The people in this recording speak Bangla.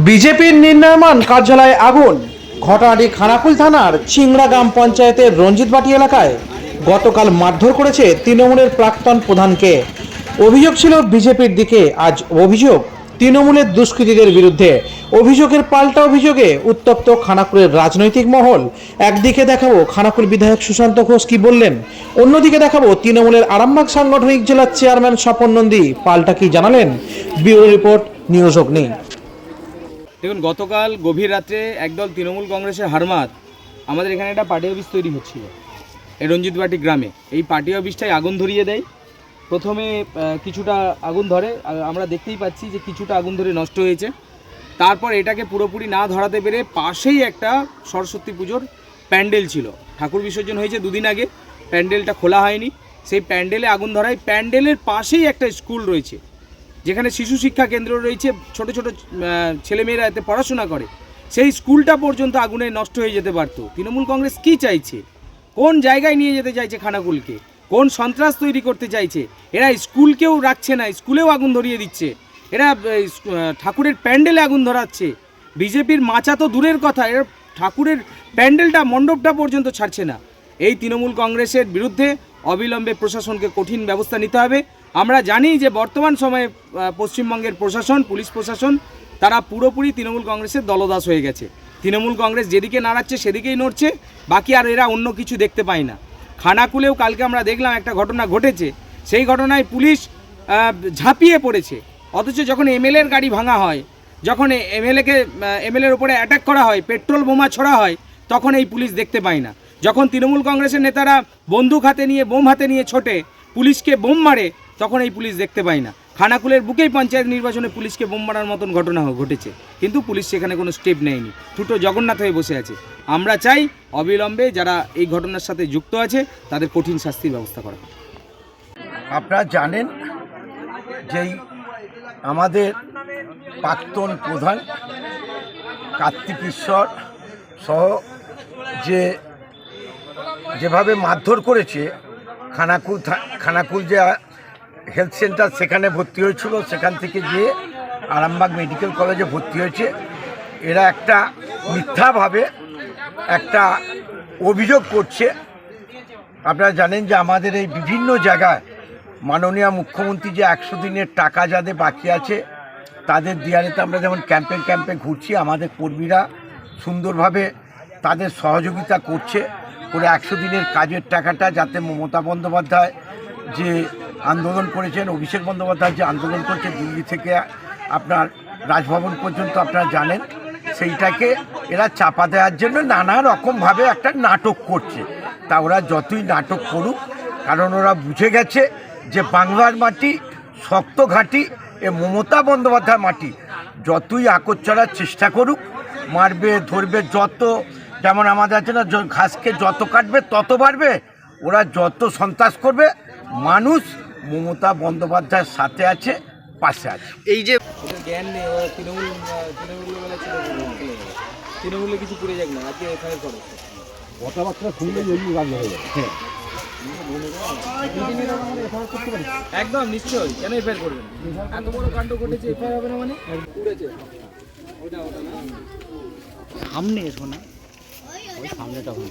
বিজেপির নির্ণয়মান কার্যালয়ে আগুন। ঘটনাটি খানাকুল থানার চিংড়া গ্রাম পঞ্চায়েতের রঞ্জিতবাটি এলাকায় গতকাল মারধর করেছে তৃণমূলের প্রাক্তন প্রধানকে। অভিযোগ ছিল, বিজেপির দিকে আজ অভিযোগ, তৃণমূলের দুষ্কৃতীদের বিরুদ্ধে। অভিযোগের পাল্টা অভিযোগে উত্তপ্ত খানাকুলের রাজনৈতিক মহল। একদিকে দেখাবো খানাকুল বিধায়ক সুশান্ত ঘোষ কি বললেন, অন্যদিকে দেখাবো তৃণমূলের আরামবাগ সাংগঠনিক জেলার চেয়ারম্যান স্বপন নন্দী। পাল্টা কি জানালেন? ব্যুরো রিপোর্ট, নিউজ অগ্নি। দেখুন, গতকাল গভীর রাত্রে একদল তৃণমূল কংগ্রেসের হারমাত আমাদের এখানে একটা পার্টি অফিস তৈরি হচ্ছিল, এই রঞ্জিতবাটি গ্রামে। এই পার্টি অফিসটাই আগুন ধরিয়ে দেয়। প্রথমে কিছুটা আগুন ধরে আমরা দেখতেই পাচ্ছি যে কিছুটা আগুন ধরে নষ্ট হয়েছে। তারপর এটাকে পুরোপুরি না ধরাতে পেরে পাশেই একটা সরস্বতী পুজোর প্যান্ডেল ছিল। ঠাকুর বিসর্জন হয়েছে দুদিন আগে, প্যান্ডেলটা খোলা হয়নি। সেই প্যান্ডেলে আগুন ধরায় প্যান্ডেলের পাশেই একটা স্কুল রয়েছে। যেখানে শিশু শিক্ষা কেন্দ্র রয়েছে, ছোট ছোট ছেলেমেয়েরা এতে পড়াশোনা করে, সেই স্কুলটা পর্যন্ত আগুনে নষ্ট হয়ে যেতে পারত। তৃণমূল কংগ্রেস কি চাইছে? কোন জায়গায় নিয়ে যেতে চাইছে খানাকুলকে? কোন সন্ত্রাস তৈরি করতে চাইছে? এরা স্কুলকেও রাখছে না, স্কুলেও আগুন ধরিয়ে দিচ্ছে। এরা ঠাকুরের প্যান্ডেলে আগুন ধরাচ্ছে। বিজেপির মাচা তো দূরের কথা, এরা ঠাকুরের প্যান্ডেলটা, মণ্ডপটা পর্যন্ত ছাড়ছে না। এই তৃণমূল কংগ্রেসের বিরুদ্ধে অবিলম্বে প্রশাসনকে কঠিন ব্যবস্থা নিতে হবে। আমরা জানি যে বর্তমান সময়ে পশ্চিমবঙ্গের প্রশাসন, পুলিশ প্রশাসন, তারা পুরোপুরি তৃণমূল কংগ্রেসের দলদাস হয়ে গেছে। তৃণমূল কংগ্রেস যেদিকে নাড়াচ্ছে, সেদিকেই নড়ছে, বাকি আর এরা অন্য কিছু দেখতে পায় না। খানাকুলেও কালকে আমরা দেখলাম একটা ঘটনা ঘটেছে, সেই ঘটনায় পুলিশ ঝাঁপিয়ে পড়েছে। অথচ যখন এমএলএর গাড়ি ভাঙা হয়, যখন এমএলএকে এমএলএর উপরে অ্যাটাক করা হয়, পেট্রোল বোমা ছড়া হয়, তখন এই পুলিশ দেখতে পায় না। যখন তৃণমূল কংগ্রেসের নেতারা বন্দুক হাতে নিয়ে, বোম হাতে নিয়ে ছোটে পুলিশকে বোম মারে, তখন এই পুলিশ দেখতে পায় না। খানাকুলের বুকেই পঞ্চায়েত নির্বাচনে পুলিশকে বোম মারার মতন ঘটনা ঘটেছে। কিন্তু পুলিশ সেখানে কোনো স্টেপ নেয়নি। ছোটো জগন্নাথ হয়ে বসে আছে। আমরা চাই অবিলম্বে যারা এই ঘটনার সাথে যুক্ত আছে, তাদের কঠিন শাস্তির ব্যবস্থা করা আপনারা জানেন যেই আমাদের প্রাক্তন প্রধান কার্তিক ঈশ্বর সহ যে যেভাবে মারধর করেছে, খানাকুল খানাকুল যে হেলথ সেন্টার সেখানে ভর্তি হয়েছিল, সেখান থেকে গিয়ে আরামবাগ মেডিকেল কলেজে ভর্তি হয়েছে। এরা একটা মিথ্যাভাবে একটা অভিযোগ করছে। আপনারা জানেন যে আমাদের এই বিভিন্ন জায়গায় মাননীয় মুখ্যমন্ত্রী যে একশো দিনের টাকা যাদের বাকি আছে, তাদের দিয়ারেতে আমরা যেমন ক্যাম্পে ক্যাম্পে ঘুরছি, আমাদের কর্মীরা সুন্দরভাবে তাদের সহযোগিতা করছে। করে একশো দিনের কাজের টাকাটা যাতে মমতা বন্দ্যোপাধ্যায় যে আন্দোলন করেছেন, অভিষেক বন্দ্যোপাধ্যায় যে আন্দোলন করছে দিল্লি থেকে আপনার রাজভবন পর্যন্ত আপনারা জানেন, সেইটাকে এরা চাপা দেওয়ার জন্য নানা রকমভাবে একটা নাটক করছে। তা ওরা যতই নাটক করুক, কারণ ওরা বুঝে গেছে যে বাংলার মাটি শক্ত ঘাঁটি, এ মমতা বন্দ্যোপাধ্যায় মাটি। যতই আকর চড়ার চেষ্টা করুক, মারবে, ধরবে, যত যেমন আমাদের আছে না ঘাসকে যত কাটবে, তত বাড়বে। ওরা যত সন্ত্রাস করবে মানুষ মমতা বন্দ্যোপাধ্যায়ের সাথে আছে পাশে আছে। এই যে জ্ঞান নেই তৃণমূল তৃণমূল তৃণমূলে কিছু করে যাক না আজকে এখানে করো। একদম নিশ্চয়ই। কেন এফআইআর করবেন? এত বড় কাণ্ড ঘটেছে এফআইআর হবে না মানে? উড়েছে ওটা ওটা না। সামনে এসো না। ওই সামনেটা হয়ে